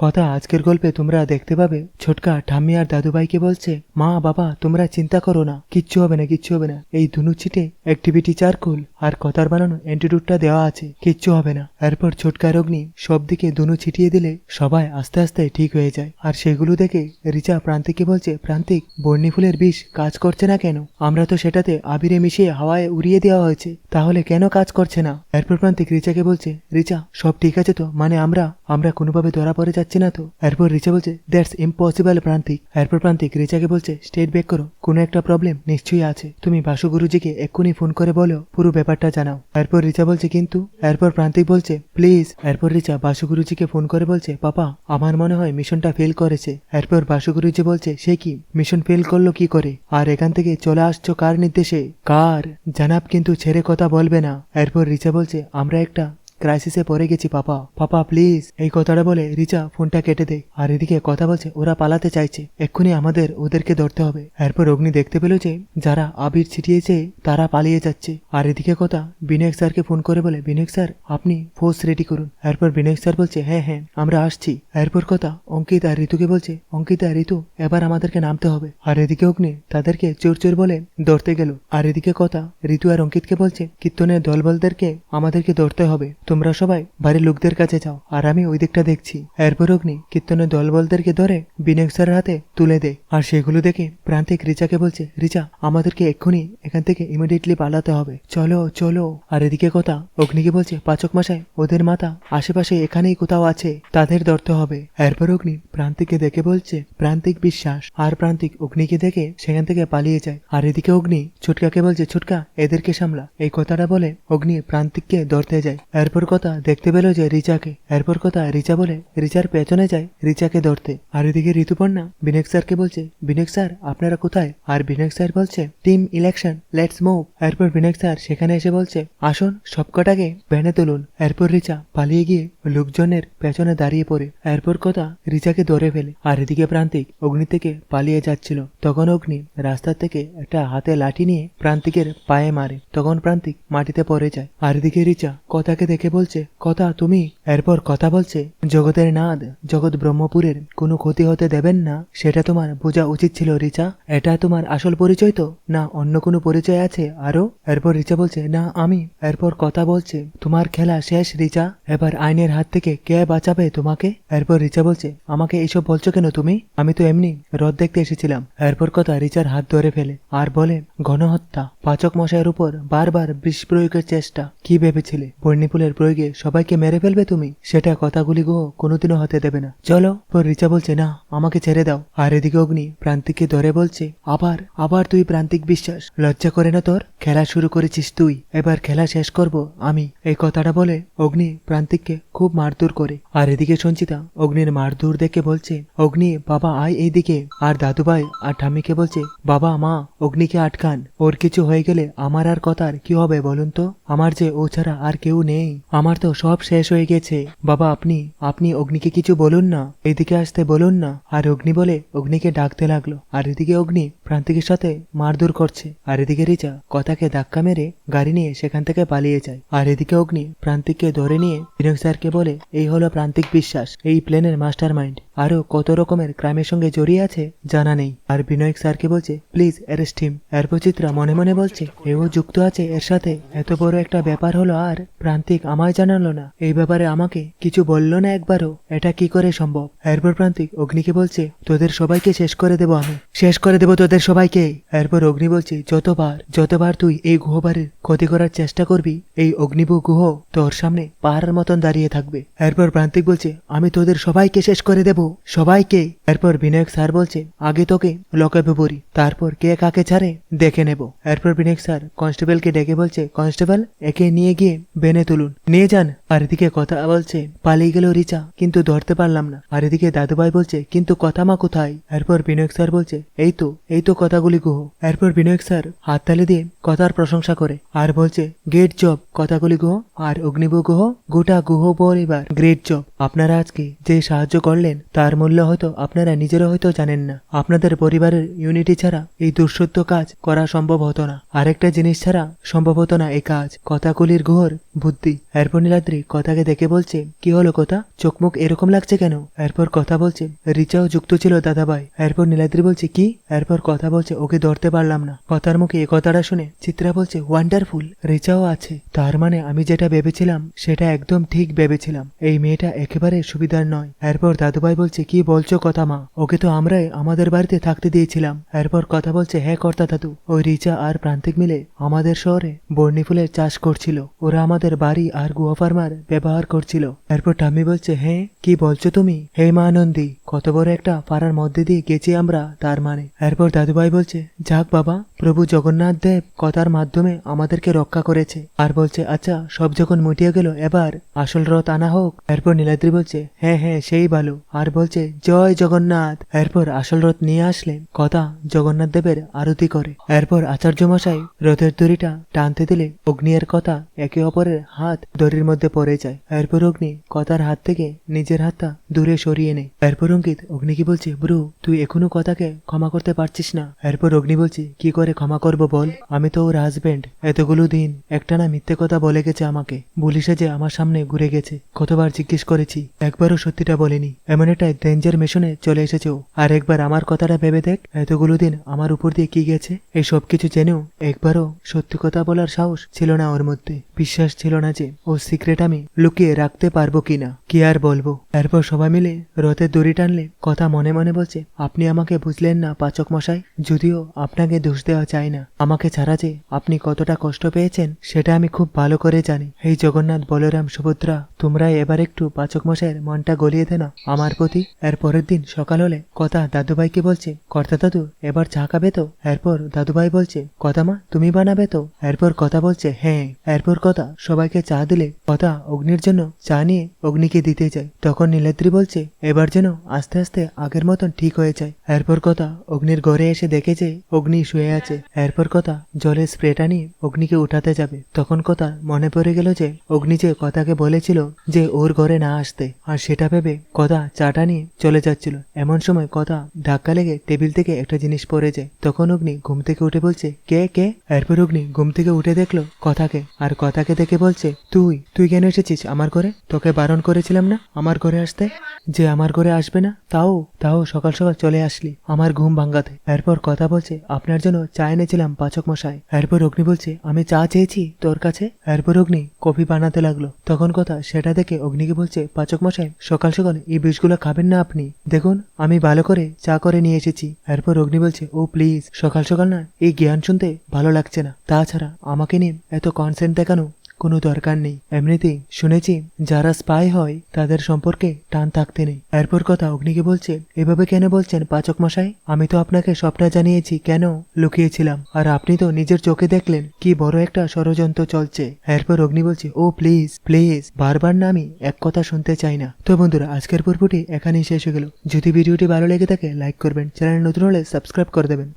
কথা আজকের গল্পে তোমরা দেখতে পাবে, ছোটকা ঠাম্মি আর দাদুভাইকে বলছে, মা, বাবা, তোমরা চিন্তা করো না, কিচ্ছু হবে না, কিচ্ছু হবে না। এই ধুনু ছিটে অ্যাক্টিভিটি চারকুল আর কথার বানানো অ্যান্টিডুটটা দেওয়া আছে, কিচ্ছু হবে না। এরপর ছোটকার অগ্নি সব দিকে ধুনু ছিটিয়ে দিলে সবাই আস্তে আস্তে ঠিক হয়ে যায়। আর সেগুলো দেখে রিচা প্রান্তিককে বলছে, প্রান্তিক, বর্ণি ফুলের বিষ কাজ করছে না কেন? আমরা তো সেটাতে আবিরে মিশিয়ে হাওয়ায় উড়িয়ে দেওয়া হয়েছে, তাহলে কেন কাজ করছে না? এরপর প্রান্তিক রিচাকে বলছে, রিচা, সব ঠিক আছে তো? মানে আমরা আমরা কোনোভাবে ধরা পড়ে যাচ্ছি না তো। এরপর রিচা বলছে দ্যাটস ইম্পসিবল প্রান্তিক। এরপর প্রান্তিক রিচাকে বলছে স্টেট ব্যাক করো। কোনো একটা প্রবলেম নিশ্চয়ই আছে। তুমি বাসু গুরুজিকে এক্ষুনি ফোন করে বলো, পুরো ব্যাপারটা জানাও। এরপর রিচা বলছে, কিন্তু এরপর প্রান্তিক বলছে প্লিজ এরপর রিচা বাসু গুরুজিকে ফোন করে বলছে, পাপা, আমার মনে হয় মিশনটা ফেল করেছে। এরপর বাসু গুরুজি বলছে, সে কি? মিশন ফেল করল কি করে? আর এখান থেকে চলে আসছো কার নির্দেশে? কার? জানাব, কিন্তু ছেড়ে কথা বলবে না। এরপর রিচা বলছে, আমরা একটা ক্রাইসিসে পড়ে গেছি, পাপা। পাপা প্লিজ এই কথাটা বলে রিচা ফোনটা কেটে দেয়। আর এদিকে কথা বলছে, ওরা পালাতে চাইছে। এক্ষুনি আমাদের ওদেরকে ধরতে হবে। এরপর অগ্নি দেখতে পেল যে, যারা আবির ছিটিয়েছে, তারা পালিয়ে যাচ্ছে। আর এদিকে কথা বিনয় স্যারকে ফোন করে বলে বিনয় স্যার, আপনি ফোর্স রেডি করুন। এরপর বিনয় স্যার বলছে হ্যাঁ হ্যাঁ আমরা আসছি। এরপর কথা অঙ্কিত আর ঋতুকে বলছে, অঙ্কিত আর ঋতু, এবার আমাদেরকে নামতে হবে। আর এদিকে অগ্নি তাদেরকে চোর চোর বলে ধরতে গেল। আর এদিকে কথা ঋতু আর অঙ্কিতকে বলছে, কীর্তনের দলবলদেরকে আমাদেরকে ধরতে হবে। তোমরা সবাই বাড়ির লোকদের কাছে যাও, আর আমি ওই দিকটা দেখছি। এরপর অগ্নি কীর্তনের দলবলদেরকে ধরে বিনয় স্যারের হাতে তুলে দেয়। আর সেগুলো দেখে প্রান্তিক রিচাকে বলছে, রিচা, আমাদেরকে এক্ষুনি এখান থেকে ইমিডিয়েটলি পালাতে হবে। চলো চলো। আর এদিকে কথা, অগ্নিকে বলছে, পাচক মাসায় ওদের মাথা আশেপাশে এখানেই কোথাও আছে, তাদের ধরতে হবে। এরপর অগ্নি প্রান্তিককে দেখে বলছে, প্রান্তিক বিশ্বাস। আর প্রান্তিক অগ্নিকে দেখে সেখান থেকে পালিয়ে যায়। আর এদিকে অগ্নি ছুটকাকে বলছে, ছুটকা, এদেরকে সামলা। এই কথাটা বলে অগ্নি প্রান্তিককে ধরতে যায়। এরপর কথা দেখতে পেল যে রিচাকে। এরপর কথা রিচা বলে, রিচার পেছনে যায়, রিচাকে ধরতে। আর এদিকে ঋতুপর্ণা বিনেক স্যারকে বলছে, বিনেক স্যার, আপনারা কোথায়? আর বিনেক স্যার বলছে, টিম ইলেকশন, লেটস মুভ। এরপর বিনেক স্যার সেখানে এসে বলছে, আসুন সবকটাকে ভ্যানে তুলুন। এরপর রিচা পালিয়ে গিয়ে লোকজনের পেছনে দাঁড়িয়ে পড়ে। এরপর কথা রিচাকে ধরে ফেলে। আর এদিকে প্রান্তিক অগ্নি থেকে পালিয়ে যাচ্ছিল। তখন অগ্নি রাস্তা থেকে একটা হাতে লাঠি নিয়ে প্রান্তিকের পায়ে মারে। তখন প্রান্তিক মাটিতে পড়ে যায়। আর এদিকে রিচা কথাকে দেখে বলছে, কথা তুমি? এরপর কথা বলছে, জগতের নাদ, জগৎ ব্রহ্মপুরের কোনো ক্ষতি হতে দেবেন না, সেটা তোমার বোঝা উচিত ছিল রিচা। এটা তোমার আসল পরিচয় তো? না, অন্য কোনো পরিচয় আছে আরও এরপর রিচা বলছে, না, আমি। এরপর কথা বলছে, তোমার খেলা শেষ রিচা, এবার আইনের হাত থেকে কে বাঁচাবে তোমাকে? এরপর রিচা বলছে, আমাকে এইসব বলছো কেন তুমি? আমি তো এমনি রদ দেখতে এসেছিলাম। এরপর কথা রিচার হাত ধরে ফেলে, আর বলে, গণহত্যা। পাচক মশাইয়ের উপর বারবার বিষ প্রয়োগের চেষ্টা, কি ভেবেছিলে? বর্ণিপুলের প্রয়োগে সবাইকে মেরে ফেলবে তুমি, সেটা কথাগুলি গো কোনোদিনও হতে দেবে না। চলো, পর রিচা বলছে, না, আমাকে ছেড়ে দাও। আর এদিকে অগ্নি প্রান্তিককে ধরে বলছে, আবার আবার তুই প্রান্তিক বিশ্বাস, লজ্জা করে না তোর? খেলা শুরু করেছিস তুই, এবার খেলা শেষ করব আমি। এই কথাটা বলে অগ্নি প্রান্তিককে খুব মারধর করে। আর এদিকে সঞ্চিতা অগ্নির মারধর দেখে বলছে, অগ্নি, বাবা, আয় এইদিকে। আর দাদুভাই আর ঠাম্মিকে বলছে, বাবা, মা, অগ্নিকে আটকান। ওর কিছু হয়ে গেলে আমার আর কথার কি হবে বলুন তো? আমার যে ও ছাড়া আর কেউ নেই। আমার তো সব শেষ হয়ে গেছে। বাবা, আপনি আপনি অগ্নিকে কিছু বলুন না। এদিকে আসতে বলুন না। আর অগ্নি বলে, অগ্নিকে ডাকতে লাগল। আর এদিকে অগ্নি প্রান্তিকের সাথে মারধর করছে। আর এদিকে রিচা কথাকে ধাক্কা মেরে গাড়ি নিয়ে সেখান থেকে পালিয়ে যায়। আর এদিকে অগ্নি প্রান্তিককে ধরে নিয়ে বিনোদ স্যারকে বলে, এই হলো প্রান্তিক বিশ্বাস, এই প্লেনের মাস্টার মাইন্ড আরও কত রকমের ক্রাইমের সঙ্গে জড়িয়ে আছে জানা নেই। আর বিনয় স্যারকে বলছে, প্লিজ, অ্যারেস্ট হিম। এরপর মনে মনে বলছে, এও যুক্ত আছে এর সাথে। এত বড় একটা ব্যাপার হলো আর প্রান্তিক আমায় জানালো না। এই ব্যাপারে আমাকে কিছু বলল না একবারও। এটা কি করে সম্ভব? এরপর প্রান্তিক অগ্নিকে বলছে, তোদের সবাইকে শেষ করে দেবো আমি। শেষ করে দেবো তোদের সবাইকে। এরপর অগ্নি বলছে, যতবার যতবার তুই এই গুহবারের ক্ষতি করার চেষ্টা করবি, এই অগ্নিবু গুহ তোর সামনে পাহাড়ের মতন দাঁড়িয়ে থাকবে। এরপর প্রান্তিক বলছে, আমি তোদের সবাইকে শেষ করে দেব। সবাইকে। এরপর বিনায়ক স্যার বলছে আগে তোকে লকাপে পড়ি তারপর কে কাকে ছাড়ে, দেখে নেব। এরপর বিনায়ক স্যার কনস্টেবলকে ডেকে বলছে, কনস্টেবল, একে নিয়ে গিয়ে বেনে তুলুন। নিয়ে যান। আর এদিকে কথা বলছে, পালিয়ে গেল রিচা, কিন্তু ধরতে পারলাম না। আর এদিকে দাদুভাই বলছে, কিন্তু কথা মা কোথায়? এরপর বিনয়ক স্যার বলছে, এই তো এই তো কথাগুলি গুহ। এরপর বিনয়ক স্যার হাততালি দিয়ে কথার প্রশংসা করে, আর বলছে, গ্রেট জব, কথাগুলি গুহ, আর অগ্নিবু গুহ, গোটা গুহ পরিবার গ্রেট জব। আপনারা আজকে যে সাহায্য করলেন, তার মূল্য হয়তো আপনারা নিজেরা হয়তো জানেন না। আপনাদের পরিবারের ইউনিটি ছাড়া এই দুঃসত্য কাজ করা সম্ভব হতো না। আরেকটা জিনিস ছাড়া সম্ভব হতো না এই কাজ, কথাগুলির গুহর বুদ্ধি। এরপর নীলাদ্রি কথাকে দেখে বলছে, কি হলো কথা? চোখ মুখ এরকম লাগছে কেন? এরপর কথা বলছে, রিচাও যুক্ত ছিল দাদাভাই। এরপর নীলাদ্রি বলছে, কি? এরপর কথা বলছে, ওকে ধরতে পারলাম না। কথার মুখে এ কথাটা শুনে চিত্রা বলছে ওয়ান্ডারফুল রিচাও আছে। তার মানে আমি যেটা ভেবেছিলাম, সেটা একদম ঠিক ভেবেছিলাম। এই মেয়েটা একেবারে সুবিধার নয়। এরপর দাদুভাই বলছে, কি বলছো কথা মা? ওকে তো আমরাই, আমাদের বাড়িতে থাকতে দিয়েছিলাম। এরপর কথা বলছে হ্যাঁ কর্তা দাদু। ওই রিচা আর প্রান্তিক মিলে আমাদের শহরে বর্ণি ফুলের চাষ করছিল। ওরা আমাদের বাড়ি আর গুয়া ফার্মার ব্যবহার করছিল। এরপর টামি বলছে হ্যাঁ কি বলছো তুমি? হে মা নন্দী। কত বড় একটা পাড়ার মধ্যে দিয়ে গেছি আমরা, তার মানে। এরপর দাদুভাই বলছে, যাক বাবা, প্রভু জগন্নাথ দেব কথার মাধ্যমে আমাদেরকে রক্ষা করেছে। আর বলছে আচ্ছা সব যখন মুটিয়ে গেল, এবার আসল রথ আনা হোক। এরপর নীলাদ্রি বলছে হ্যাঁ হ্যাঁ সেই ভালো আর বলছে, জয় জগন্নাথ। এরপর আসল রথ নিয়ে আসলে কথা জগন্নাথ দেবের আরতি করে। এরপর আচার্য মশাই রথের দড়িটা টানতে দিলে অগ্নির কথা একে অপরের হাত দড়ির মধ্যে পড়ে যায়। এরপর অগ্নি কথার হাত থেকে নিজের হাতটা দূরে সরিয়ে নেয়। এরপর অঙ্কিত, অগ্নি কি বলছে? ব্রু, তুই এখনও কথাকে ক্ষমা করতে পারছিস না। এরপর অগ্নি বলছে, কি করে ক্ষমা করব বল? আমি তো ওর হাজবেন্ড এতগুলো দিন একটা না মিথ্যে কথা বলে গেছে আমাকে। পুলিশে যে আমার সামনে ঘুরে গেছে। কতবার জিজ্ঞেস করেছি, একবারও সত্যিটা বলেনি। এমন একটা ডেঞ্জার মিশনে চলে এসেছে আর একবার আমার কথাটা ভেবে দেখ, এতগুলো দিন আমার উপর দিয়ে কি গেছে? এই সব কিছু জেনেও একবারও সত্যি কথা বলার সাহস ছিল না ওর মধ্যে। বিশ্বাস ছিল না যে ও সিক্রেট আমি লুকিয়ে রাখতে পারব কিনা। কি আর বলব? এরপর সবাই মিলে রথের দড়ি টানলে কথা মনে মনে বলছে, আপনি আমাকে বুঝলেন না, পাচক মশাই। যদিও আপনাকে দোষ দেওয়া চাই না। আমাকে ছাড়া যে আপনি কতটা কষ্ট পেয়েছেন, সেটা আমি খুব ভালো করে জানি। এই জগন্নাথ, বলরাম, সুভদ্রা তোমরা এবার একটু পাচক মশাইয়ের মনটা গলিয়ে দে না। আমার প্রতি এর পরের দিন সকাল হলে কথা দাদুভাইকে বলছে, কর্তা দাদু, এবার চা খাবে তো? এরপর দাদুভাই বলছে কথা মা, তুমি বানাবে তো? এরপর কথা বলছে হ্যাঁ। এরপর কথা সবাইকে চা দিলে, কথা অগ্নির জন্য চা নিয়ে অগ্নিকে দিতে যায়। তখন নীলাদ্রি বলছে, এবার যেন আস্তে আস্তে আগের মতন ঠিক হয়ে যায়। এরপর কথা অগ্নির ঘরে এসে দেখে যে অগ্নি শুয়ে আছে। এরপর কথা জলের স্প্রেটা নিয়ে অগ্নিকে উঠাতে যাবে। তখন কথা মনে পড়ে গেল যে অগ্নি যে কথাকে বলেছিল যে ওর ঘরে না আসতে, আর সেটা ভেবে কথা চাটা নিয়ে চলে যাচ্ছিল। এমন সময় কথা ধাক্কা লেগে টেবিল থেকে একটা জিনিস পড়ে যায়। তখন অগ্নি ঘুম থেকে উঠে বলছে, কে কে? এরপর অগ্নি ঘুম থেকে উঠে দেখল কথাকে, আর কথাকে দেখে বলছে, তুই তুই কেন এসেছিস আমার ঘরে? তোকে বারণ করেছিলাম না আমার ঘরে আসতে? যে আমার ঘরে আসবে না তাও তাও সকাল সকাল চলে আসলি আমার ঘুম ভাঙ্গাতে। এরপর কথা বলছে, আপনার জন্য চা এনেছিলাম পাচক মশাই। এরপর অগ্নি বলছে, আমি চা চেয়েছি তোর কাছে? এরপর অগ্নি কফি বানাতে লাগল। তখন কথা সেটা দেখে অগ্নিকে বলছে, পাচক মশাই, সকাল সকাল এই বিষগুলো খাবেন না আপনি। দেখুন, আমি ভালো করে চা করে নিয়ে এসেছি। এরপর অগ্নি বলছে, ও প্লিজ, সকাল সকাল না এই জ্ঞান শুনতে ভালো লাগছে না। তাছাড়া আমাকে নিয়ে এত কনসেন্ট দেখানো কোনো দরকার নেই। এমনিতেই শুনেছি, যারা স্পাই হয়, তাদের সম্পর্কে টান থাকতে নেই। এরপর কথা অগ্নিকে বলছে, এভাবে কেন বলছেন পাচক মশাই? আমি তো আপনাকে সবটা জানিয়েছি কেন লুকিয়েছিলাম। আর আপনি তো নিজের চোখে দেখলেন কি বড় একটা ষড়যন্ত্র চলছে। এরপর অগ্নি বলছে, ও প্লিজ প্লিজ বারবার না আমি এক কথা শুনতে চাই না। তো বন্ধুরা, আজকের পর্বটি এখানেই শেষ হয়ে গেল। যদি ভিডিওটি ভালো লেগে থাকে লাইক করবেন। চ্যানেল নতুন হলে সাবস্ক্রাইব করে দেবেন।